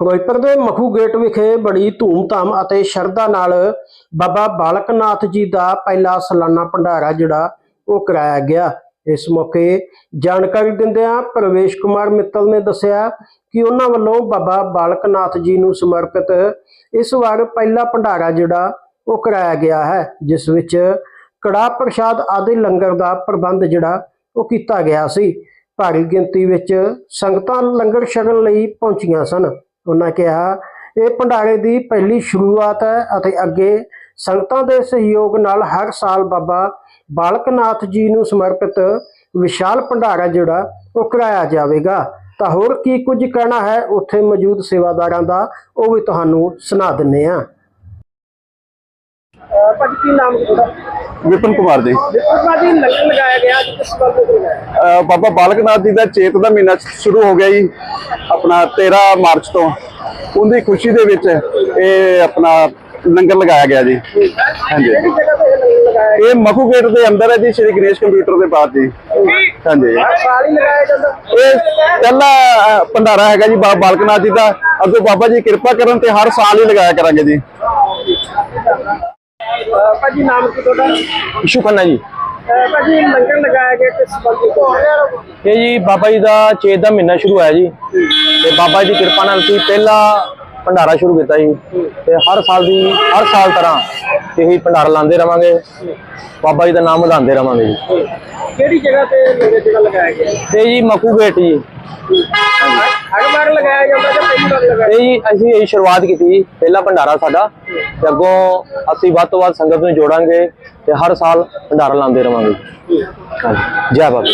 ਫਿਰੋਜ਼ਪੁਰ ਦੇ ਮਖੂ ਗੇਟ ਵਿਖੇ ਬੜੀ ਧੂਮ-ਧਾਮ ਅਤੇ ਸ਼ਰਧਾ ਨਾਲ ਬਾਬਾ ਬਾਲਕ ਨਾਥ ਜੀ ਦਾ ਪਹਿਲਾ ਸਾਲਾਨਾ ਭੰਡਾਰਾ ਜਿਹੜਾ ਉਹ ਕਰਾਇਆ ਗਿਆ। ਇਸ ਮੌਕੇ ਜਾਣਕਾਰੀ ਦਿੰਦਿਆਂ ਪ੍ਰਵੇਸ਼ ਕੁਮਾਰ ਮਿੱਤਲ ਨੇ ਦੱਸਿਆ ਕਿ ਉਹਨਾਂ ਵੱਲੋਂ ਬਾਬਾ ਬਾਲਕ ਨਾਥ ਜੀ ਨੂੰ ਸਮਰਪਿਤ ਇਸ ਵਾਰ ਪਹਿਲਾ ਭੰਡਾਰਾ ਜਿਹੜਾ ਉਹ ਕਰਾਇਆ ਗਿਆ ਹੈ, ਜਿਸ ਵਿੱਚ ਕੜਾ ਪ੍ਰਸ਼ਾਦ ਆਦਿ ਲੰਗਰ ਦਾ ਪ੍ਰਬੰਧ ਜਿਹੜਾ ਉਹ ਕੀਤਾ ਗਿਆ ਸੀ। ਭਾਰੀ ਗਿਣਤੀ ਵਿੱਚ ਸੰਗਤਾਂ ਲੰਗਰ ਛਕਣ ਲਈ ਪਹੁੰਚੀਆਂ ਸਨ। ਉਹਨਾਂ ਕਿਹਾ, ਇਹ ਭੰਡਾਰੇ ਦੀ ਪਹਿਲੀ ਸ਼ੁਰੂਆਤ ਹੈ ਅਤੇ ਅੱਗੇ ਸੰਗਤਾਂ ਦੇ ਸਹਿਯੋਗ ਨਾਲ ਹਰ ਸਾਲ ਬਾਬਾ ਬਾਲਕ ਨਾਥ ਜੀ ਨੂੰ ਸਮਰਪਿਤ ਵਿਸ਼ਾਲ ਭੰਡਾਰਾ ਜਿਹੜਾ ਉਹ ਕਰਾਇਆ ਜਾਵੇਗਾ। ਤਾਂ ਹੋਰ ਕੀ ਕੁਝ ਕਹਿਣਾ ਹੈ? ਉੱਥੇ ਮੌਜੂਦ ਸੇਵਾਦਾਰਾਂ ਦਾ ਉਹ ਵੀ ਤੁਹਾਨੂੰ ਸੁਣਾ ਦਿੰਨੇ ਆ ਭਾਜੀ, ਕੀ ਨਾਮ ਤੁਹਾਡਾ? ਵਿਪਨ ਕੁਮਾਰ ਜੀ। ਭਾਜੀ ਲੰਗਰ ਲਗਾਇਆ ਗਿਆ ਅੱਜ ਕਿਸ ਗੱਲ ਤੇ ਲਗਾਇਆ ਅਹ ਬਾਬਾ ਬਾਲਕ ਨਾਥ ਜੀ ਦਾ ਚੇਤ ਦਾ ਮਹੀਨਾ ਸ਼ੁਰੂ ਹੋ ਗਿਆ ਜੀ ਆਪਣਾ 13 ਮਾਰਚ ਤੋਂ। ਉਹਦੀ ਖੁਸ਼ੀ ਦੇ ਵਿੱਚ ਇਹ ਆਪਣਾ ਲੰਗਰ ਲਗਾਇਆ ਗਿਆ ਜੀ। ਹਾਂਜੀ। ਕਿਹੜੀ ਜਗ੍ਹਾ ਤੇ ਇਹ ਲੰਗਰ ਲਗਾਇਆ ਇਹ ਮਖੂ ਗੇਟ ਦੇ ਅੰਦਰ ਹੈ ਜੀ ਸ਼੍ਰੀ ਗਣੇਸ਼ ਕੰਪਿਊਟਰ ਦੇ ਬਾਅਦ ਜੀ। ਹਾਂਜੀ। ਸਾਲ ਹੀ ਲਗਾਇਆ ਜਾਂਦਾ। ਇਹ ਪਹਿਲਾ ਅਹ, ਭੰਡਾਰਾ ਹੈਗਾ ਜੀ ਬਾਬਾ ਬਾਲਕ ਨਾਥ ਜੀ ਦਾ। ਅੱਗੋਂ ਬਾਬਾ ਜੀ ਕਿਰਪਾ ਕਰਨ ਤੇ ਹਰ ਸਾਲ ਹੀ ਲਗਾਇਆ ਕਰਾਂਗੇ ਜੀ। ਭਾਜੀ ਨਾਮ ਕੀ ਤੁਹਾਡਾ? ਇਸ਼ੂ ਖੰਨਾ ਜੀ। ਅਹ ਭਾਜੀ ਲੰਗਰ ਲਗਾਇਆ ਗਿਆ ਕਿਸ ਬੰਦੇ ਤੋਂ ਇਹ ਜੀ ਬਾਬਾ ਜੀ ਦਾ ਚੇਤ ਦਾ ਮਹੀਨਾ ਸ਼ੁਰੂ ਹੋਇਆ ਜੀ। ਤੇ ਬਾਬਾ ਜੀ ਦੀ ਕਿਰਪਾ ਨਾਲ ਅਸੀਂ ਪਹਿਲਾ ਭੰਡਾਰਾ ਸ਼ੁਰੂ ਕੀਤਾ ਜੀ। ਤੇ ਹਰ ਸਾਲ ਦੀ ਹਰ ਸਾਲ ਤਰ੍ਹਾਂ ਇਹੀ ਭੰਡਾਰਾ ਲਾਉਂਦੇ ਰਵਾਂਗੇ। ਬਾਬਾ ਜੀ ਦਾ ਨਾਮ ਵਧਾਉਂਦੇ ਰਵਾਂਗੇ ਜੀ। ਕਿਹੜੀ ਜਗ੍ਹਾ ਤੇ ਲੰਗਰ ਜਿਹੜਾ ਲਗਾਇਆ ਗਿਆ? ਤੇ ਜੀ ਮਕੂ ਗੇਟ ਜੀ। ਹਰ ਵਾਰ ਲਗਾਇਆ ਜਾਂਦਾ ਜਾਂ ਜੀ, ਅਸੀਂ ਇਹ ਸ਼ੁਰੂਆਤ ਕੀਤੀ ਜੀ, ਪਹਿਲਾ ਭੰਡਾਰਾ ਸਾਡਾ, ਤੇ ਅੱਗੋਂ ਅਸੀਂ ਵੱਧ ਤੋਂ ਵੱਧ ਸੰਗਤ ਨੂੰ ਜੋੜਾਂਗੇ ਤੇ ਹਰ ਸਾਲ ਭੰਡਾਰਾ ਲਾਉਂਦੇ ਰਵਾਂਗੇ। ਹਾਂਜੀ, ਜੈ ਬਾਬਾ